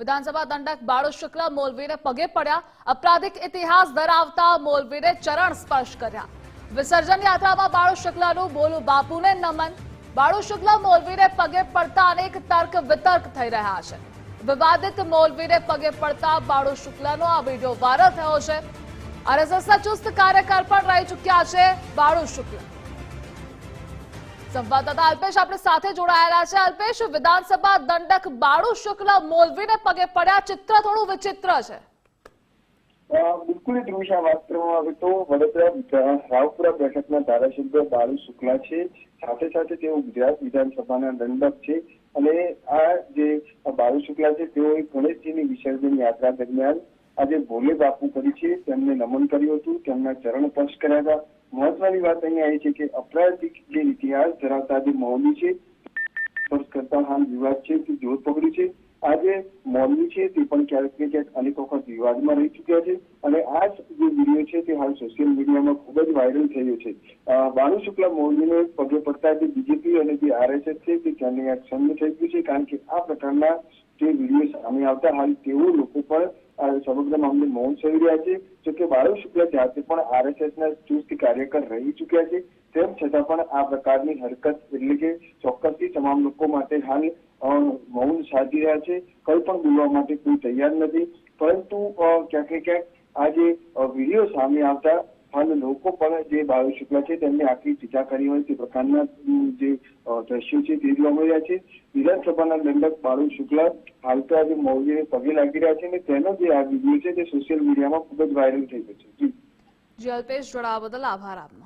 વિધાનસભા દંડક બાળુ શુક્લ મોલવીને પગે પડ્યા. અપરાધિક ઇતિહાસ ધરાવતા મોલવીને ચરણ સ્પર્શ કર્યા. વિસર્જન યાત્રામાં બાળુ શુક્લાનું બોલું બાપુને નમન. બાળુ શુક્લ મોલવીને પગે પડતા અનેક તર્ક વિતર્ક થઈ રહ્યા છે. વિવાદિત મોલવીને પગે પડતા બાળુ શુક્લાનો આ વીડિયો વાયરલ થયો છે. આરએસએસના ચુસ્ત કાર્યકર પણ રહી ચૂક્યા છે બાળુ શુક્લ. સંવાદદાતા અલ્પેશ આપણે સાથે જોડાયેલા છે. અલ્પેશ, વિધાનસભા દંડક બાળુ શુક્લ મોલવીને પગે પડ્યા. ચિત્ર થોડું વિચિત્ર છે. બિલકુલ જ વાત કરવામાં આવે તો વડોદરા રાવપુરા બેઠકના ધારાસભ્ય બાળુ શુક્લા છે. સાથે સાથે તેઓ ગુજરાત વિધાનસભાના દંડક છે. અને આ જે બાળુ શુક્લા છે, તેઓએ ગણેશજીની વિસર્જન યાત્રા દરમિયાન આજે ભોલે બાપુ કરી છે, તેમને નમન કર્યું હતું, તેમના ચરણ સ્પર્શ કર્યા હતા. મહત્વની વાત અહીંયા એ છે કે અપરાધિક જે ઇતિહાસ ધરાવતા જે મૌલી છે, સ્પર્શ કરતા હાલ વિવાદ છે, તે જોર પકડ્યું છે. આજે મૌલવી છે, તે પણ ક્યારેક ને ક્યાંક અનેક વખત વિવાદમાં રહી ચૂક્યા છે અને આ જે વીડિયો છે, તે હાલ સોશિયલ મીડિયામાં ખૂબ જ વાયરલ થયો છે. બાનુ શુક્લા મૌલવીને પગે પડતા જે બીજેપી અને જે આરએસએસ છે, તે ત્યાંની આ ક્યાંક થઈ ગયું છે, કારણ કે આ પ્રકારના જે વીડિયો સામે આવતા હાલ તેઓ લોકો પણ સમગ્ર મામલે મૌન સહી રહ્યા છે. જો કે બાળુ શુક્લા જાતે પણ આરએસએસ ના ચુસ્ત કાર્યકર રહી ચૂક્યા છે, તેમ છતાં પણ આ પ્રકારની હરકત એટલે કે ચોક્કસથી તમામ લોકો માટે હાલ મૌન સાધી રહ્યા છે. કંઈ પણ બોલવા માટે કોઈ તૈયાર નથી. પરંતુ ક્યાંક ક્યાંક આ જે વીડિયો સામે આવતા હાલ લોકો પણ જે બાળુ શુક્લા છે તેમને આખી ટીકા કરી હોય તે પ્રકારના જે દ્રશ્યો છે તે જોવા રહ્યા છે. વિધાનસભાના દંડક બાળુ શુક્લા હાલ તો આજે મૌલીને પગે લાગી રહ્યા છે અને તેનો જે આ વીડિયો છે તે સોશિયલ મીડિયામાં ખૂબ જ વાયરલ થઈ ગયો છે. જી, અલ્પેશ જોડાવા બદલ આભાર આપનો.